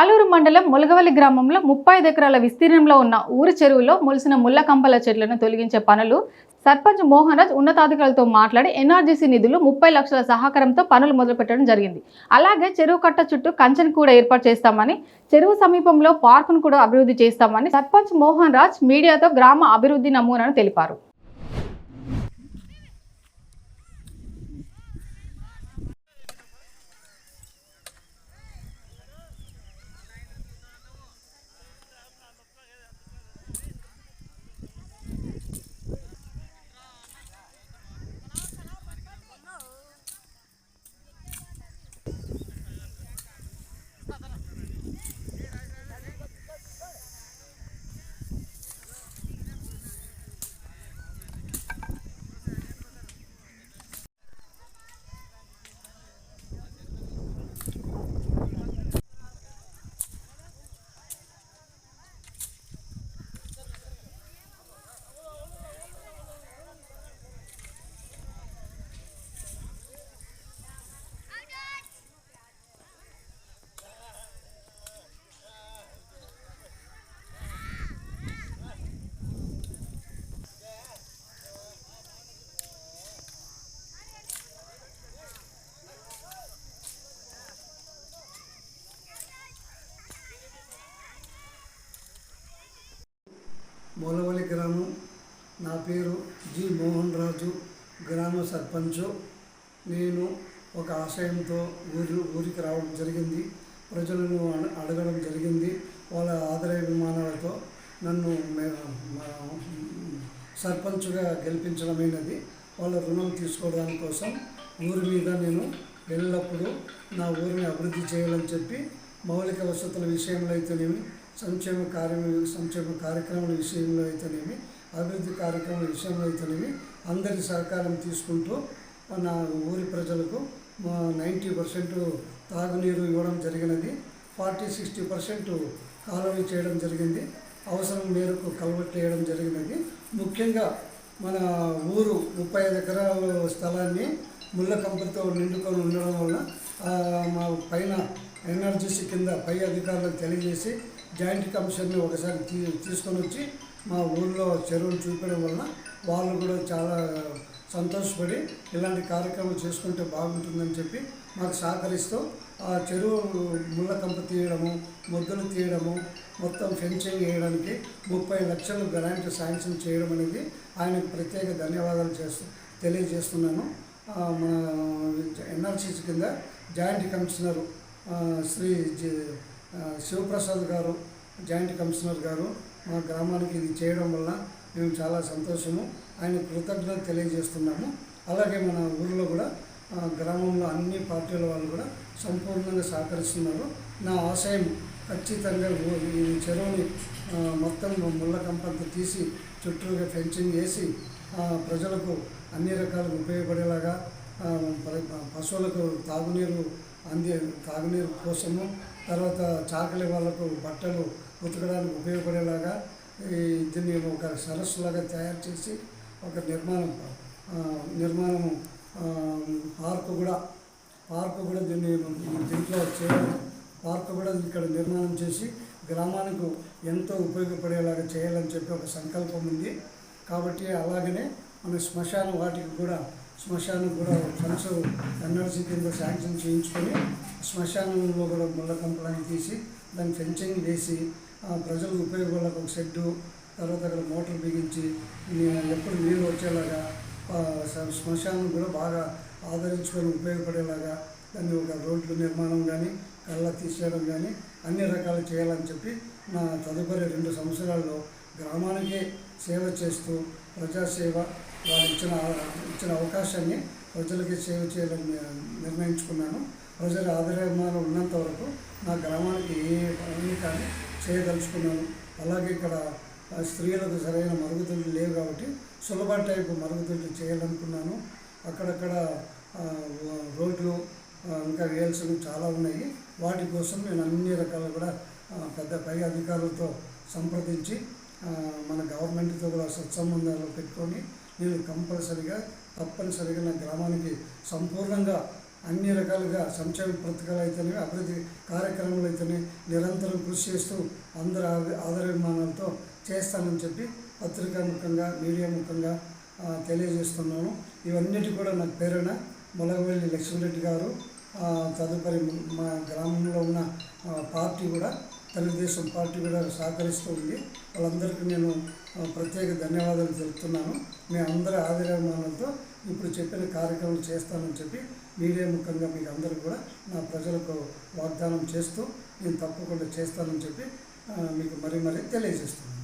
ఆలూరు మండలం ములగవల్లి గ్రామంలో ముప్పై ఎకరాల విస్తీర్ణంలో ఉన్న ఊరి చెరువులో మొలిసిన ముళ్ళ కంపల చెట్లను తొలగించే పనులు సర్పంచ్ మోహన్ రాజ్ ఉన్నతాధికారులతో మాట్లాడి ఎన్ఆర్జీసీ నిధులు ముప్పై లక్షల సహకారంతో పనులు మొదలుపెట్టడం జరిగింది. అలాగే చెరువు కట్ట చుట్టూ కంచెను కూడా ఏర్పాటు చేస్తామని చెరువు సమీపంలో పార్కును కూడా అభివృద్ధి చేస్తామని సర్పంచ్ మోహన్ రాజ్ మీడియాతో గ్రామ అభివృద్ధి నమూనాను తెలిపారు. మూలవల్లి గ్రామం. నా పేరు జి మోహన్ రాజు గ్రామ సర్పంచ్. నేను ఒక ఆశయంతో ఊరి ఊరికి రావడం జరిగింది. ప్రజలను అడ- అడగడం జరిగింది. వాళ్ళ ఆదరాభిమానాలతో నన్ను మే- సర్పంచ్గా గెలిపించడమైనది. వాళ్ళ రుణం తీసుకోవడానికి కోసం ఊరి మీద నేను ఎల్లప్పుడూ నా ఊరిని అభివృద్ధి చేయాలని చెప్పి మౌలిక వసతుల విషయంలో అయితేనేమి సంక్షేమ కార్య సంక్షేమ కార్యక్రమాల విషయంలో అయితేనేమి అభివృద్ధి కార్యక్రమాల విషయంలో అయితేనేమి అందరి సహకారం తీసుకుంటూ మన ఊరి ప్రజలకు నైంటీ పర్సెంట్ తాగునీరు ఇవ్వడం జరిగినది. ఫార్టీ సిక్స్టీ పర్సెంట్ కాలువ చేయడం జరిగింది. అవసరం మేరకు కలవట్టు వేయడం జరిగినది. ముఖ్యంగా మన ఊరు ముప్పై ఐదు ఎకరాల స్థలాన్ని ముళ్ళ కంపలతో నిండుకొని ఉండడం వల్ల మా పైన ఎన్ఆర్జీసీ కింద పై అధికారులకు తెలియజేసి జాయింట్ కమిషన్ని ఒకసారి తీ తీసుకొని వచ్చి మా ఊళ్ళో చెరువులు చూపడం వలన వాళ్ళు కూడా చాలా సంతోషపడి ఇలాంటి కార్యక్రమం చేసుకుంటే బాగుంటుందని చెప్పి మాకు సహకరిస్తూ ఆ చెరువు ముళ్ళ కంప తీయడము ముద్దలు తీయడము మొత్తం ఫెన్సింగ్ వేయడానికి ముప్పై లక్షలు గ్రాంట్ శాంక్షన్ చేయడం అనేది ఆయనకు ప్రత్యేక ధన్యవాదాలు చేస్తూ తెలియజేస్తున్నాను. మన ఎన్ఆర్సీసీ కింద జాయింట్ కమిషనర్ శ్రీ శివప్రసాద్ గారు జాయింట్ కమిషనర్ గారు మా గ్రామానికి ఇది చేయడం వల్ల మేము చాలా సంతోషము. ఆయన కృతజ్ఞత తెలియజేస్తున్నాము. అలాగే మన ఊరిలో కూడా గ్రామంలో అన్ని పార్టీల వాళ్ళు కూడా సంపూర్ణంగా సహకరిస్తున్నారు. నా ఆశయం ఖచ్చితంగా ఈ చెరువుని మొత్తం ముళ్ళ కంపంత తీసి చుట్టూగా ఫెన్సింగ్ వేసి ప్రజలకు అన్ని రకాలుగా ఉపయోగపడేలాగా ప- పశువులకు తాగునీరు అంది తాగునీరు కోసము తర్వాత చాకలి వాళ్ళకు బట్టలు ఉతకడానికి ఉపయోగపడేలాగా ఈ దీన్ని ఒక సరస్సులాగా తయారు చేసి ఒక నిర్మాణం నిర్మాణము పార్కు కూడా పార్కు కూడా దీన్ని దీంట్లో చేయాలి. పార్కు కూడా ఇక్కడ నిర్మాణం చేసి గ్రామానికి ఎంతో ఉపయోగపడేలాగా చేయాలని చెప్పి ఒక సంకల్పం ఉంది. కాబట్టి అలాగనే మన శ్మశాన వాటికి కూడా శ్మశానం కూడా ఫండ్స్ ఎన్ఆర్సీ కింద శాంక్షన్ చేయించుకొని శ్మశానంలో కూడా ముళ్ళ కంపలని తీసి దాన్ని ఫెన్సింగ్ వేసి ఆ, ప్రజలకు ఉపయోగపడే ఒక షెడ్డు తర్వాత అక్కడ మోటార్ బిగించి ఎప్పుడు నీళ్ళు వచ్చేలాగా శ్మశానం కూడా బాగా ఆదరించుకొని ఉపయోగపడేలాగా దాన్ని ఒక రోడ్లు నిర్మాణం కానీ కళ్ళ తీసేయడం కానీ అన్ని రకాలు చేయాలని చెప్పి నా తదుపరి రెండు సంవత్సరాల్లో గ్రామానికే సేవ చేస్తూ ప్రజాసేవ వాళ్ళు ఇచ్చిన ఇచ్చిన అవకాశాన్ని ప్రజలకి సేవ చేయాలని నిర్ణయించుకున్నాను. ప్రజల ఆదరణలో ఉన్నంత వరకు నా గ్రామానికి ఏ పని కానీ చేయదలుచుకున్నాను. అలాగే ఇక్కడ స్త్రీలకు సరైన మరుగుదొడ్లు లేవు కాబట్టి సులభ టైపు మరుగుదొడ్లు చేయాలనుకున్నాను. అక్కడక్కడ రోడ్లు ఇంకా వేయాల్సినవి చాలా ఉన్నాయి. వాటి కోసం నేను అన్ని రకాలు కూడా పెద్ద పై అధికారులతో సంప్రదించి మన గవర్నమెంట్తో కూడా సత్సంబంధాలు పెట్టుకొని నేను కంపల్సరిగా తప్పనిసరిగా నా గ్రామానికి సంపూర్ణంగా అన్ని రకాలుగా సంక్షేమ పథకాలు అయితేనే అభివృద్ధి కార్యక్రమాలు అయితేనే నిరంతరం కృషి చేస్తూ అందరి ఆదరాభిమానాలతో చేస్తానని చెప్పి పత్రికా ముఖంగా మీడియా ముఖంగా తెలియజేస్తున్నాను. ఇవన్నిటి కూడా నాకు ప్రేరణ మొలగవెల్లి లక్ష్మీరెడ్డి గారు. తదుపరి మా గ్రామంలో ఉన్న పార్టీ కూడా తెలుగుదేశం పార్టీ కూడా సహకరిస్తూ ఉంది. వాళ్ళందరికీ నేను ప్రత్యేక ధన్యవాదాలు తెలుపుతున్నాను. మీ అందరి ఆదరాభిమానాలతో ఇప్పుడు చెప్పిన కార్యక్రమాలు చేస్తానని చెప్పి మీడియా ముఖంగా మీకు అందరూ కూడా నా ప్రజలకు వాగ్దానం చేస్తూ నేను తప్పకుండా చేస్తానని చెప్పి మీకు మరీ మరీ తెలియజేస్తున్నాను.